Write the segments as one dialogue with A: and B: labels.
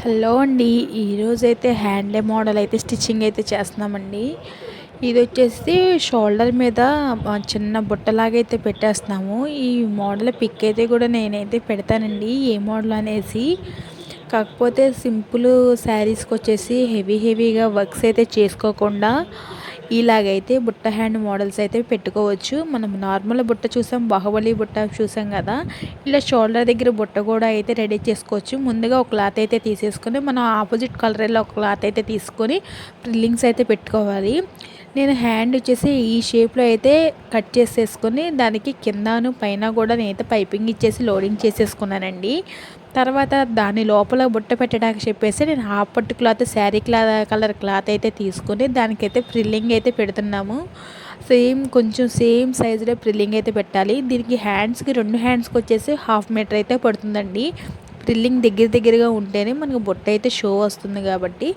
A: Hello అండి ఈరోజైతే హ్యాండ్లే model అయితే స్టిచ్చింగ్ అయితే చేస్తున్నామండి. ఇది వచ్చేసి షోల్డర్ మీద చిన్న బుట్టలాగైతే పెట్టేస్తున్నాము. ఈ మోడల్ పిక్ అయితే కూడా నేనైతే పెడతానండి ఏ మోడల్ అనేసి. కాకపోతే సింపుల్ శారీస్కి వచ్చేసి హెవీ హెవీగా వర్క్స్ అయితే చేసుకోకుండా ఇలాగైతే బుట్ట హ్యాండ్ మోడల్స్ అయితే పెట్టుకోవచ్చు. మనం నార్మల్ బుట్ట చూసాం బాహుబలి బుట్ట చూసాం కదా. ఇలా షోల్డర్ దగ్గర బుట్ట కూడా అయితే రెడీ చేసుకోవచ్చు. ముందుగా ఒక క్లాత్ అయితే తీసేసుకొని మనం ఆపోజిట్ కలర్లో ఒక క్లాత్ అయితే తీసుకొని ప్రిల్లింగ్స్ అయితే పెట్టుకోవాలి. నేను హ్యాండ్ వచ్చేసి ఈ షేప్లో అయితే కట్ చేసేసుకొని దానికి కిందను పైన కూడా నేనైతే పైపింగ్ ఇచ్చేసి లోడింగ్ చేసేసుకున్నానండి. తర్వాత దాని లోపల బుట్ట పెట్టడానికి చెప్పేసి నేను హాఫ్ పట్టు క్లాత్ శారీ క్లా కలర్ క్లాత్ అయితే తీసుకొని దానికైతే ప్రిల్లింగ్ అయితే పెడుతున్నాము. సేమ్ కొంచెం సేమ్ సైజులో ప్రిల్లింగ్ అయితే పెట్టాలి. దీనికి హ్యాండ్స్కి రెండు హ్యాండ్స్కి వచ్చేసి హాఫ్ మీటర్ అయితే పడుతుందండి. ప్రిల్లింగ్ దగ్గర దగ్గరగా ఉంటేనే మనకు బొట్ట అయితే షో వస్తుంది కాబట్టి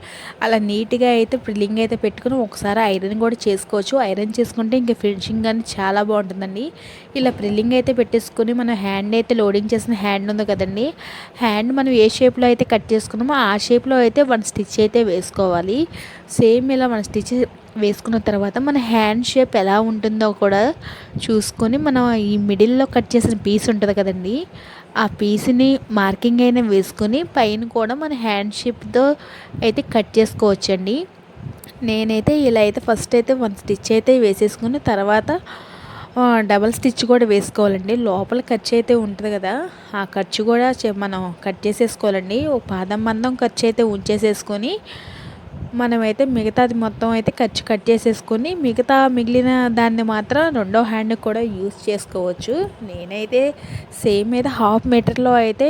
A: అలా నీట్గా అయితే ప్రిల్లింగ్ అయితే పెట్టుకుని ఒకసారి ఐరన్ కూడా చేసుకోవచ్చు. ఐరన్ చేసుకుంటే ఇంకా ఫినిషింగ్ కానీ చాలా బాగుంటుందండి. ఇలా ప్రిల్లింగ్ అయితే పెట్టేసుకొని మనం హ్యాండ్ అయితే లోడింగ్ చేసిన హ్యాండ్ ఉంది కదండి. హ్యాండ్ మనం ఏ షేప్లో అయితే కట్ చేసుకున్నామో ఆ షేప్లో అయితే వన్ స్టిచ్ అయితే వేసుకోవాలి. సేమ్ ఇలా వన్ స్టిచ్ వేసుకున్న తర్వాత మన హ్యాండ్ షేప్ ఎలా ఉంటుందో కూడా చూసుకొని మనం ఈ మిడిల్లో కట్ చేసిన పీస్ ఉంటుంది కదండి ఆ పీస్ని మార్కింగ్ అయినా వేసుకొని పైన కూడా మన హ్యాండ్ షేప్తో అయితే కట్ చేసుకోవచ్చండి. నేనైతే ఇలా అయితే ఫస్ట్ అయితే వన్ స్టిచ్ అయితే వేసేసుకుని తర్వాత డబల్ స్టిచ్ కూడా వేసుకోవాలండి. లోపల ఖర్చు అయితే ఉంటుంది కదా ఆ ఖర్చు కూడా మనం కట్ చేసేసుకోవాలండి. ఓ పాదం మందం ఖర్చు అయితే ఉంచేసేసుకొని మనమైతే మిగతాది మొత్తం అయితే ఖర్చు కట్ చేసేసుకొని మిగతా మిగిలిన దాన్ని మాత్రం రెండో హ్యాండ్ కూడా యూస్ చేసుకోవచ్చు. నేనైతే సేమ్ అయితే హాఫ్ మీటర్లో అయితే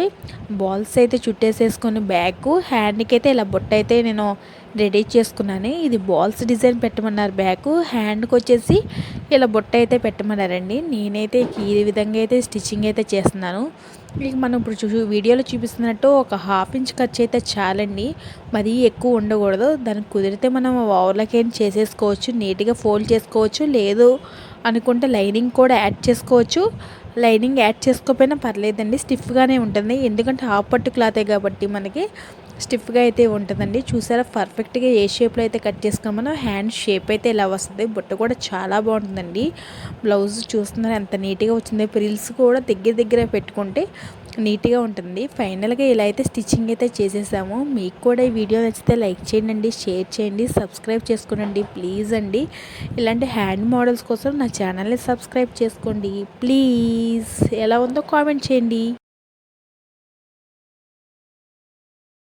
A: బాల్స్ అయితే చుట్టేసేసుకొని బ్యాగ్ హ్యాండ్కి అయితే ఇలా బుట్ట అయితే నేను రెడీ చేసుకున్నాను. ఇది బాల్స్ డిజైన్ పెట్టమన్నారు బ్యాగ్ హ్యాండ్కి వచ్చేసి ఇలా బుట్ట అయితే పెట్టమన్నారండి. నేనైతే ఈ విధంగా అయితే స్టిచ్చింగ్ అయితే చేస్తున్నాను. ఇక మనం ఇప్పుడు చూ వీడియోలో చూపిస్తున్నట్టు ఒక హాఫ్ ఇంచ్ ఖర్చు అయితే చాలండి. మరీ ఎక్కువ ఉండకూడదు. దానికి కుదిరితే మనం ఓవర్లకేం చేసేసుకోవచ్చు. నీట్గా ఫోల్డ్ చేసుకోవచ్చు. లేదు అనుకుంటే లైనింగ్ కూడా యాడ్ చేసుకోవచ్చు. లైనింగ్ యాడ్ చేసుకోకపోయినా పర్లేదండి. స్టిఫ్గానే ఉంటుంది. ఎందుకంటే హాఫ్ పట్టు క్లాతే కాబట్టి మనకి స్టిఫ్గా అయితే ఉంటుందండి. చూసారా? పర్ఫెక్ట్గా ఏ షేప్లో అయితే కట్ చేసుకున్నామో హ్యాండ్ షేప్ అయితే ఇలా వస్తుంది. బుట్ట కూడా చాలా బాగుంటుందండి. బ్లౌజ్ చూస్తున్నారు? ఎంత నీట్గా వచ్చింది. ప్రిల్స్ కూడా దగ్గర దగ్గర పెట్టుకుంటే నీట్గా ఉంటుంది ఫైనల్గా ఇలా అయితే స్టిచ్చింగ్ అయితే చేసేసాము. మీకు కూడా ఈ వీడియో నచ్చితే లైక్ చేయండి షేర్ చేయండి సబ్స్క్రైబ్ చేసుకోండి ప్లీజ్ అండి. ఇలాంటి హ్యాండ్ మోడల్స్ కోసం నా ఛానల్ని సబ్స్క్రైబ్ చేసుకోండి. ప్లీజ్. ఎలా ఉందో కామెంట్ చేయండి.